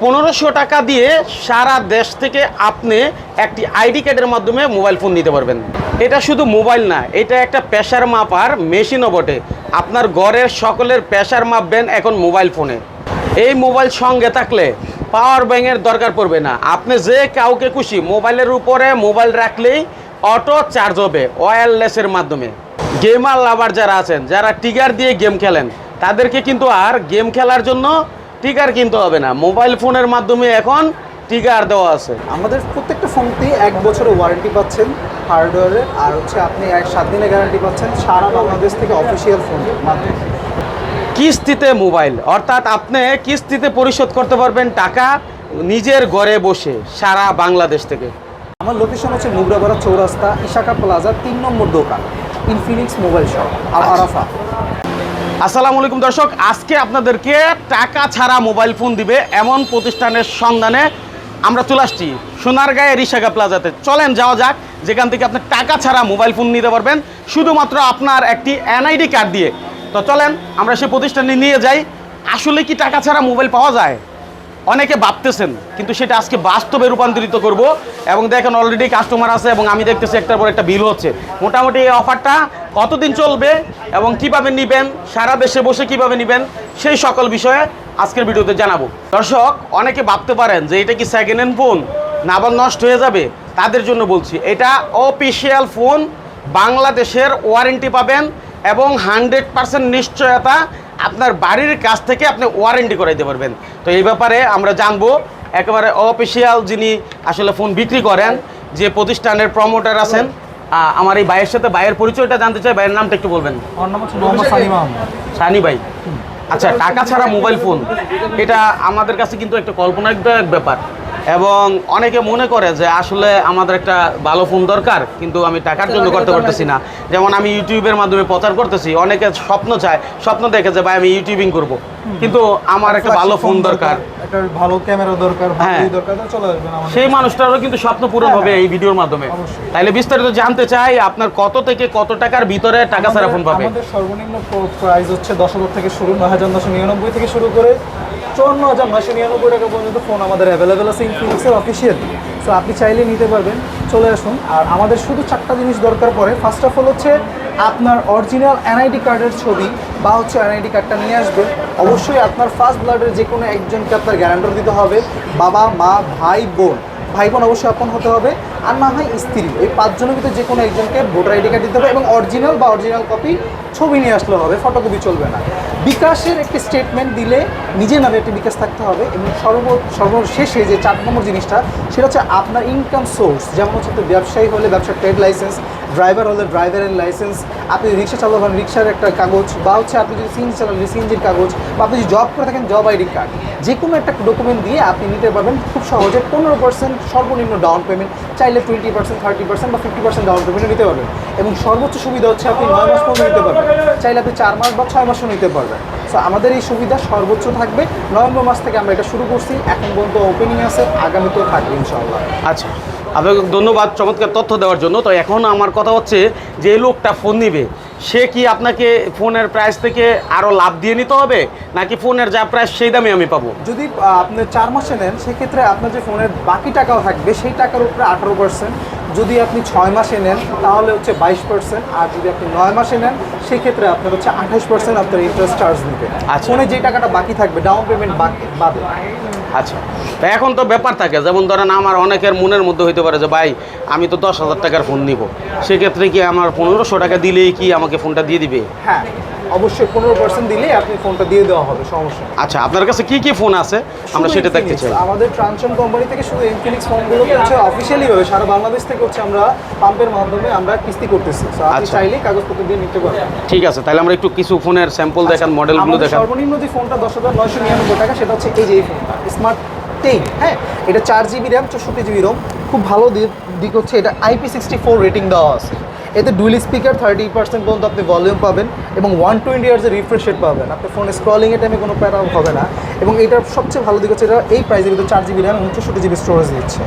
পনেরোশো টাকা দিয়ে সারা দেশ থেকে আপনি একটি আইডি কার্ডের মাধ্যমে মোবাইল ফোন নিতে পারবেন। এটা শুধু মোবাইল না, এটা একটা প্রেশার মাপার মেশিনও বটে। আপনার ঘরের সকলের প্রেশার মাপবেন এখন মোবাইল ফোনে। এই মোবাইল সঙ্গে থাকলে পাওয়ার ব্যাংকের দরকার পড়বে না। আপনি যে কাউকে খুশি মোবাইলের উপরে মোবাইল রাখলেই অটো চার্জ হবে ওয়্যারলেসের মাধ্যমে। গেমার লাভার যারা আছেন, যারা টিগার দিয়ে গেম খেলেন, তাদেরকে কিন্তু আর গেম খেলার জন্য টিকার কিনতে হবে না। মোবাইল ফোনের মাধ্যমে এখন টিকার দেওয়া আছে। আমাদের প্রত্যেকটা ফোনতেই এক বছরের ওয়ারেন্টি পাচ্ছেন হার্ডওয়্যারের আর হচ্ছে আপনি এক সাত দিনের গ্যারান্টি পাচ্ছেন সারা বাংলাদেশ থেকে অফিসিয়াল ফোন মাধ্যমে কিস্তিতে মোবাইল অর্থাৎ আপনি কিস্তিতে পরিশোধ করতে পারবেন টাকা নিজের ঘরে বসে সারা বাংলাদেশ থেকে। আমার লোকেশন হচ্ছে মুগরাপাড়া চৌরাস্তা ইশাকা প্লাজা তিন নম্বর দোকান ইনফিনিক্স মোবাইল শপ আর আরাফা আসসালামু আলাইকুম দর্শক, আজকে আপনাদেরকে টাকা ছাড়া মোবাইল ফোন দিবে এমন প্রতিষ্ঠানের সন্ধানে আমরা চলে আসছি সোনারগাঁয়ে রিসাগা প্লাজাতে। চলেন যাওয়া যাক, যেখান থেকে আপনি টাকা ছাড়া মোবাইল ফোন নিতে পারবেন, শুধুমাত্র আপনার একটি এনআইডি কার্ড দিয়ে। তো চলেন, আমরা সে প্রতিষ্ঠানে নিয়ে যাই, আসলে কি টাকা ছাড়া মোবাইল পাওয়া যায়? অনেকে ভাবতেছেন, কিন্তু সেটা আজকে বাস্তবে রূপান্তরিত করব এবং দেখেন অলরেডি কাস্টমার আছে এবং আমি দেখতেছি একটার পর একটা বিল হচ্ছে। মোটামুটি এই অফারটা কতদিন চলবে এবং কীভাবে নেবেন, সারা দেশে বসে কীভাবে নেবেন, সেই সকল বিষয়ে আজকের ভিডিওতে জানাব। দর্শক, অনেকে ভাবতে পারেন যে এটা কি সেকেন্ড হ্যান্ড ফোন না আবার নষ্ট হয়ে যাবে? তাদের জন্য বলছি, এটা অফিসিয়াল ফোন বাংলাদেশের ওয়ারেন্টি পাবেন এবং হান্ড্রেড পার্সেন্ট নিশ্চয়তা আপনার বাড়ির কাছ থেকে আপনি ওয়ারেন্টি করাইতে পারবেন। তো এই ব্যাপারে আমরা জানব একেবারে অফিসিয়াল যিনি আসলে ফোন বিক্রি করেন যে প্রতিষ্ঠানের প্রমোটার আছেন আমার এই ভাইয়ের সাথে ভাইয়ের পরিচয়টা জানতে চাই ভাইয়ের নামটা একটু বলবেন। সানি ভাই। আচ্ছা টাকা ছাড়া মোবাইল ফোন এটা আমাদের কাছে কিন্তু একটা কল্পনাদায়ক ব্যাপার। এবং অনেকে মনে করে যে আসলে আমাদের একটা ভালো ফোন দরকার কিন্তু আমি টাকার জন্য করতে পারতেছি না। যেমন আমি ইউটিউবের মাধ্যমে প্রচার করতেছি অনেকে স্বপ্ন চায় স্বপ্ন দেখে যে ভাই আমি ইউটিউবিং করব। কিন্তু আমার একটা ভালো ফোন দরকার একটা ভালো ক্যামেরা দরকার হ্যাঁ। সেই মানুষটারও কিন্তু স্বপ্ন পূরণ হবে এই ভিডিওর মাধ্যমে। তাইলে বিস্তারিত জানতে চাই আপনার কত থেকে কত টাকার ভিতরে টাকা ছাড়া ফোন পাবে? আমাদের সর্বনিম্ন প্রাইস হচ্ছে দশ হাজার থেকে শুরু নয় হাজার নশো নিরানব্বই থেকে শুরু করে চুয়ান্ন হাজার নশো নিরানব্বই টাকা পর্যন্ত ফোন আমাদের অ্যাভেলেবেল আছে ইনফিনিক্সের অফিসিয়াল সো আপনি চাইলে নিতে পারবেন। চলে আসুন। আর আমাদের শুধু চারটা জিনিস দরকার পড়ে। ফার্স্ট অফ অল হচ্ছে আপনার অরিজিনাল এনআইডি কার্ডের ছবি বা হচ্ছে এনআইডি কার্ডটা নিয়ে আসবেন। অবশ্যই আপনার ফার্স্ট ব্লাডের যে কোনো একজনকে আপনার গ্যারান্টার দিতে হবে। বাবা, মা, ভাই, বোন। ভাই বোন অবশ্যই আপন হতে হবে। আর না হয় স্ত্রী। এই পাঁচজনের ভিতরে যে কোনো একজনকে ভোটার আইডি কার্ড দিতে হবে এবং অরিজিনাল বা অরিজিনাল কপি ছবি নিয়ে আসলে হবে, ফটোকপি চলবে না। বিকাশের একটি স্টেটমেন্ট দিলে নিজের নামে একটি বিকাশ থাকতে হবে এবং সর্ব সর্বশেষে যে চার নম্বর জিনিসটা, সেটা হচ্ছে আপনার ইনকাম সোর্স যেমন হচ্ছে ব্যবসায়ী হলে ব্যবসার ট্রেড লাইসেন্স ড্রাইভার হলে ড্রাইভারের লাইসেন্স আপনি রিক্সা চালাবেন রিক্সার একটা কাগজ বা হচ্ছে আপনি যদি সিএনজি চালান সিএনজির কাগজ বা আপনি যদি জব করে থাকেন জব আইডি কার্ড যে কোনো একটা ডকুমেন্ট দিয়ে আপনি নিতে পারবেন খুব সহজে। পনেরো পার্সেন্ট সর্বনিম্ন ডাউন পেমেন্ট চাইলে টোয়েন্টি পার্সেন্ট থার্টি পার্সেন্ট বা ফিফটি পার্সেন্ট ডাউন পেমেন্টও নিতে পারবেন। এবং সর্বোচ্চ সুবিধা হচ্ছে আপনি নয় মাস পর্যন্ত নিতে পারবেন। চাইলে আপনি চার মাস বা ছয় মাসও নিতে পারবেন। সো আমাদের এই সুবিধা সর্বোচ্চ থাকবে। নভেম্বর মাস থেকে আমরা এটা শুরু করছি। এখন পর্যন্ত ওপেনিং আছে, আগামীতেও থাকবে ইনশাআল্লাহ। আচ্ছা আপনাকে ধন্যবাদ চমৎকার তথ্য দেওয়ার জন্য। তো এখন আমার কথা হচ্ছে যে লোকটা ফোন নিবে। সে কি আপনাকে ফোনের প্রাইস থেকে আরও লাভ দিয়ে নিতে হবে? নাকি ফোনের যা প্রাইস সেই দামে আমি পাবো? যদি আপনি চার মাসে নেন, সেক্ষেত্রে আপনার যে ফোনের বাকি টাকাও থাকবে, সেই টাকার উপরে আঠারো পার্সেন্ট যদি আপনি ছয় মাসে নেন তাহলে হচ্ছে বাইশ পার্সেন্ট আর যদি আপনি নয় মাসে নেন সেক্ষেত্রে আপনার হচ্ছে আঠাশ পার্সেন্ট আপনার ইন্টারেস্ট চার্জ নেবে। আচ্ছা। ফোনে যে টাকাটা বাকি থাকবে ডাউন পেমেন্ট বাকি বাদে। আচ্ছা। তা এখন তো ব্যাপার থাকে যেমন ধরেন আমার অনেকের মনের মধ্যে হইতে পারে যে ভাই আমি তো দশ হাজার টাকার ফোন নিব। সেক্ষেত্রে কি আমার পনেরোশো টাকা দিলেই কি আমাকে ফোনটা দিয়ে দিবে? হ্যাঁ। অবশ্যই পনেরো পার্সেন্ট দিলেই আপনি ফোনটা দিয়ে দেওয়া হবে সমস্যা আচ্ছা আপনার কাছে কি কি ফোন আছে? আমরা সেটা দেখতে চাই। আমাদের ট্রানশন কোম্পানি থেকে শুধু ইনফিনিক্স ফোনগুলোকে হচ্ছে অফিসিয়ালি ভাবে সারা বাংলাদেশ থেকে হচ্ছে আমরা পাম্পের মাধ্যমে আমরা কিস্তি করতেছি। আপনি আচ্ছা। চাইলেই কাগজপত্র দিয়ে নিতে পারবেন। ঠিক আছে তাহলে আমরা একটু কিছু ফোনের স্যাম্পল দেখান মডেলগুলো দেখান। সর্বনিম্ন যে ফোনটা দশ হাজার নয়শো নিরানব্বই টাকা সেটা হচ্ছে এই যে এই ফোনটা স্মার্ট টেন হ্যাঁ? এটা চার জিবি র্যাম চৌষট্টি জিবি রোম খুব ভালো দিক দিক হচ্ছে এটা আইপি সিক্সটি ফোর রেটিং দেওয়া আছে। এতে ডুয়েল স্পিকার থার্টি পার্সেন্ট পর্যন্ত আপনি ভলিউম পাবেন এবং ওয়ান টোয়েন্টি ইয়ার্সের রিফ্রেশ রেট পাবেন। আপনি ফোনে স্ক্রলিংয়ের টাইমে কোনো প্যারা হবে না এবং এটার সবচেয়ে ভালো দিক হচ্ছে এটা এই প্রাইসের ভিতরে চার জিবি র্যাম এবং চৌষট্টি জিবি স্টোরেজ দিচ্ছে।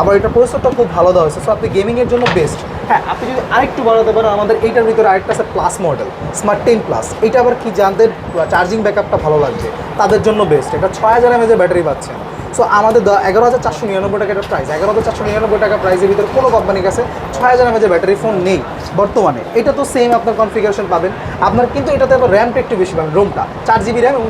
আবার এটা প্রসেসরটা খুব ভালো দেওয়া হয়েছে সো আপনি গেমিংয়ের জন্য বেস্ট হ্যাঁ আপনি যদি আরেকটু বাড়াতে পারেন, আমাদের এইটার ভিতরে আরেকটা আছে plus model smart ten plus এটা আবার কি জানতে চার্জিং ব্যাকআপটা ভালো লাগবে, তাদের জন্য বেস্ট এটা ছয় হাজার এমএজের ব্যাটারি পাচ্ছেন। সো আমাদের এগারো হাজার চারশো নিরানব্বই টাকা একটা প্রাইস এগারো হাজার চারশো নিরানব্বই টাকা প্রাইসের ভিতরে কোনো কোম্পানির কাছে ছয় হাজার এমএজের ব্যাটারি ফোন নেই বর্তমানে। এটা তো সেম আপনার কনফিগারেশন পাবেন। আপনার কিন্তু এটাতে আবার র্যামটা একটু বেশি পাবেন রোমটা চার জিবি র্যাম এবং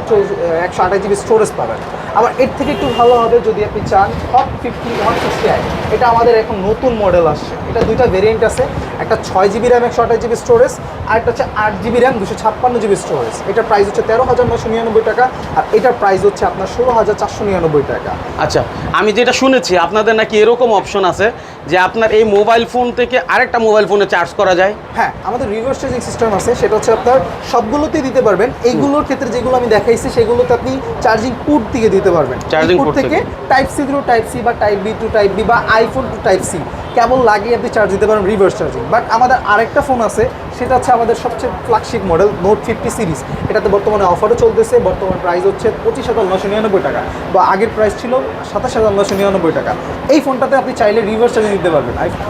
একশো আঠাশ জিবি স্টোরেজ পাবেন। আবার এর থেকে একটু ভালো হবে যদি আপনি চান hot fifty hot sixty i এটা আমাদের এখন নতুন মডেল আসছে। এটা দুইটা ভেরিয়েন্ট আছে। একটা ছয় জিবি র্যাম একশো আঠাশ জিবি স্টোরেজ আর একটা হচ্ছে আট জিবি র্যাম দুশো ছাপ্পান্ন জিবি স্টোরেজ এটার প্রাইস হচ্ছে তেরো হাজার নশো নিরানব্বই টাকা আর এটার প্রাইস হচ্ছে আপনার ষোলো হাজার চারশো নিরানব্বই টাকা। আচ্ছা আমি যেটা শুনেছি আপনাদের নাকি এরকম অপশন আছে যে আপনার এই মোবাইল ফোন থেকে আরেকটা মোবাইল ফোনে চার্জ করা যায়? হ্যাঁ আমাদের রিভার্স চার্জিং সিস্টেম আছে। সেটা হচ্ছে আপনার সবগুলোতেই দিতে পারবেন। এইগুলোর ক্ষেত্রে যেগুলো আমি দেখাইছি সেগুলোতে আপনি চার্জিং পোর্ট থেকে দিতে পারবেন। Charging পোর্ট থেকে থেকে। Type C through type C বা type B to type B বা iPhone to type C cable লাগিয়ে আপনি চার্জ দিতে পারেন রিভার্স চার্জিং বাট আমাদের আরেকটা ফোন আছে সেটা হচ্ছে আমাদের সবচেয়ে flagship model note fifty series এটাতে বর্তমানে অফারও চলতেছে বর্তমান প্রাইস হচ্ছে পঁচিশ হাজার নশো নিরানব্বই টাকা। বা আগের প্রাইস ছিল সাতাশ হাজার নশো নিরানব্বই টাকা। এই ফোনটাতে আপনি চাইলে রিভার্স চার্জিং দিতে পারবেন। আইফোন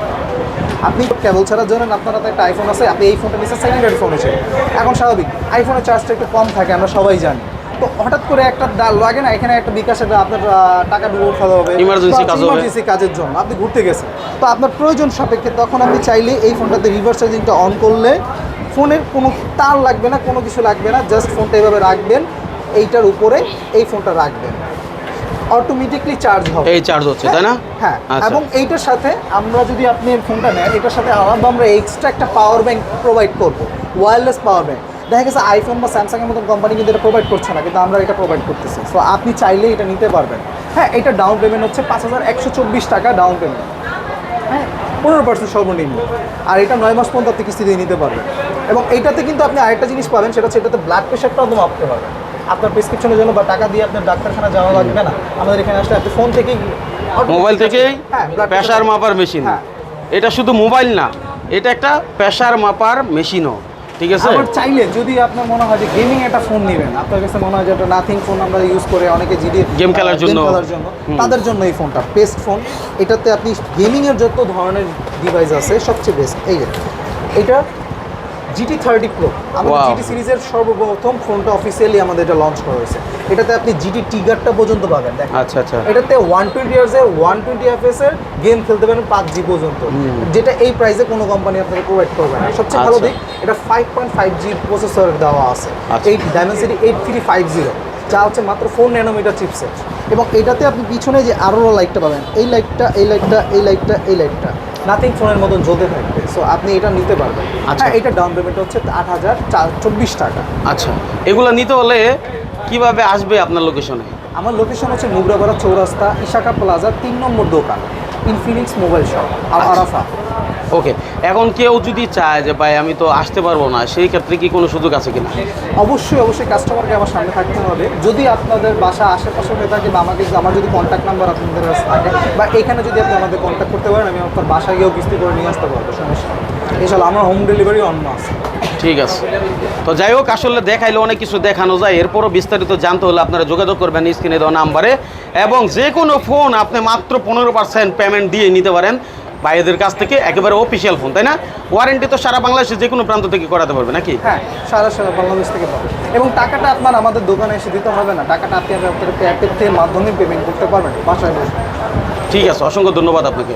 আপনি কেবল ছাড়া জানেন আপনার হাতে একটা আইফোন আছে আপনি এই ফোনটা নিচ্ছেন সেকেন্ড হ্যান্ড ফোন হিসেবে এখন স্বাভাবিক আইফোনের চার্জটা একটু কম থাকে আমরা সবাই জানি। তো হঠাৎ করে একটা লাগে না এখানে একটা বিকাশে আপনার টাকা ডুবো ফেলা হবে Emergency কাজ হবে। ইমার্জেন্সি কাজের জন্য। আপনি ঘুরতে গেছেন। তো আপনার প্রয়োজন সাপেক্ষে তখন আপনি চাইলে এই ফোনটাতে রিভার্স চার্জিংটা অন করলে ফোনের কোনো তার লাগবে না কোনো কিছু লাগবে না জাস্ট ফোনটা এভাবে রাখবেন এইটার উপরে এই ফোনটা রাখবেন। অটোমেটিকলি চার্জ হবে। এই চার্জ হচ্ছে তাই না? হ্যাঁ আচ্ছা। এবং এইটার সাথে আমরা যদি আপনি এই ফোনটা নেন এটার সাথে আলাদা আমরা এক্সট্রা একটা পাওয়ার ব্যাংক প্রোভাইড করব। ওয়্যারলেস পাওয়ার ব্যাংক দেখা গেছে আইফোন বা স্যামসাংয়ের মতন কোম্পানি কিন্তু এটা প্রোভাইড করছে না কিন্তু আমরা এটা প্রোভাইড করতেছি। সো আপনি চাইলে এটা নিতে পারবেন। হ্যাঁ এটা ডাউন পেমেন্ট হচ্ছে পাঁচ হাজার একশো চব্বিশ টাকা ডাউন পেমেন্ট হ্যাঁ পনেরো পার্সেন্ট সর্বনিম্ন। আর এটা নয় মাস পর্যন্ত আপনি কিস্তি দিয়ে নিতে পারবেন। এবং এইটাতে কিন্তু আপনি আরেকটা জিনিস পাবেন সেটা হচ্ছে এটাতে ব্লাড প্রেশারটাও একদম মাপতে পারবেন আপনার প্রেসক্রিপশনের জন্য বা টাকা দিয়ে আপনার ডাক্তারখানা যাওয়া লাগবে না। আমাদের এখানে আসলে আপনি ফোন থেকেই মোবাইল থেকেই হ্যাঁ প্রেশার মাপার মেশিন হ্যাঁ। এটা শুধু মোবাইল না এটা একটা প্রেশার মাপার মেশিনও ঠিক আছে? আবার চাইলে যদি আপনার মনে হয় যে গেমিং একটা ফোন নেবেন আপনার কাছে মনে হয় যে একটা নাথিং ফোন আমরা ইউজ করে অনেকে জিডি গেম খেলার জন্য। খেলার জন্য। তাদের জন্য এই ফোনটা বেস্ট ফোন এটাতে আপনি গেমিং এর যত ধরনের ডিভাইস আছে সবচেয়ে বেস্ট এই যে এটা জিটি থার্টি প্রো আমাদের জিটি সিরিজের সর্বপ্রথম ফোনটা অফিসিয়ালি আমাদের এটা লঞ্চ করা হয়েছে। এটাতে আপনি জিটি টিগারটা পর্যন্ত পাবেন দেখেন। আচ্ছা আচ্ছা। এটাতে ওয়ান টোয়েন্টি ইয়ার্স এর ওয়ান টোয়েন্টি এফএস এর গেম খেলতে পারেন পাঁচ জি পর্যন্ত। যেটা এই প্রাইসে কোনো কোম্পানি আপনাকে প্রোভাইড করবে না। সবচেয়ে ভালো আচ্ছা। দিক এটা five point five G processor দেওয়া আছে। আচ্ছা। এই Dimensity eight three five zero যা হচ্ছে মাত্র ফোর ন্যানোমিটার চিপসেট এবং এটাতে আপনি পিছনে যে আরও লাইটটা পাবেন এই লাইটটা এই লাইটটা এই লাইটটা এই লাইটটা নাথিং ফোনের মতন জ্বলতে থাকবে। সো আপনি এটা নিতে পারবেন আচ্ছা। হ্যাঁ এটা ডাউন পেমেন্ট হচ্ছে আট হাজার চব্বিশ টাকা আচ্ছা এগুলো নিতে হলে কীভাবে আসবে আপনার লোকেশনে আমার লোকেশন হচ্ছে মুগরাপাড়া চৌরাস্তা ইশাকা প্লাজা তিন নম্বর দোকান ইনফিনিক্স মোবাইল শপ আর। আরাফা ওকে এখন কেউ যদি চায় যে ভাই আমি তো আসতে পারব না সেই ক্ষেত্রে কি কোনো সুযোগ আছে কিনা? অবশ্যই অবশ্যই কাস্টমারকে আমার সামনে থাকতে হবে। যদি আপনাদের বাসা আশেপাশে হয়ে থাকে বা আমাকে আমার যদি কন্ট্যাক্ট নাম্বার আপনাদের কাছে থাকে বা এখানে যদি আপনি আমাদের কন্ট্যাক্ট করতে পারেন আমি আপনার বাসায় গিয়েও কিস্তি করে নিয়ে আসতে পারব সমস্যা এছাড়া আমার হোম ডেলিভারি অন্য আছে ঠিক আছে। তো যাই হোক আসলে দেখাইলে অনেক কিছু দেখানো যায়। এরপরও বিস্তারিত জানতে হলে আপনারা যোগাযোগ করবেন স্ক্রিনে দেওয়া নাম্বারে। এবং যে কোনো ফোন আপনি মাত্র পনেরো পার্সেন্ট পেমেন্ট দিয়ে নিতে পারেন। ভাইদের কাছ থেকে একেবারে অফিসিয়াল ফোন তাই না? ওয়ারেন্টি তো সারা বাংলাদেশে যে কোনো প্রান্ত থেকে করাতে পারবে নাকি? হ্যাঁ সারা সারা বাংলাদেশ থেকে পাবে। এবং টাকাটা আপনার আমাদের দোকানে এসে দিতে হবে না। টাকাটা আপনি আপনার মাধ্যমে পেমেন্ট করতে পারবেন বাসায় বসে। ঠিক আছে অসংখ্য ধন্যবাদ আপনাকে।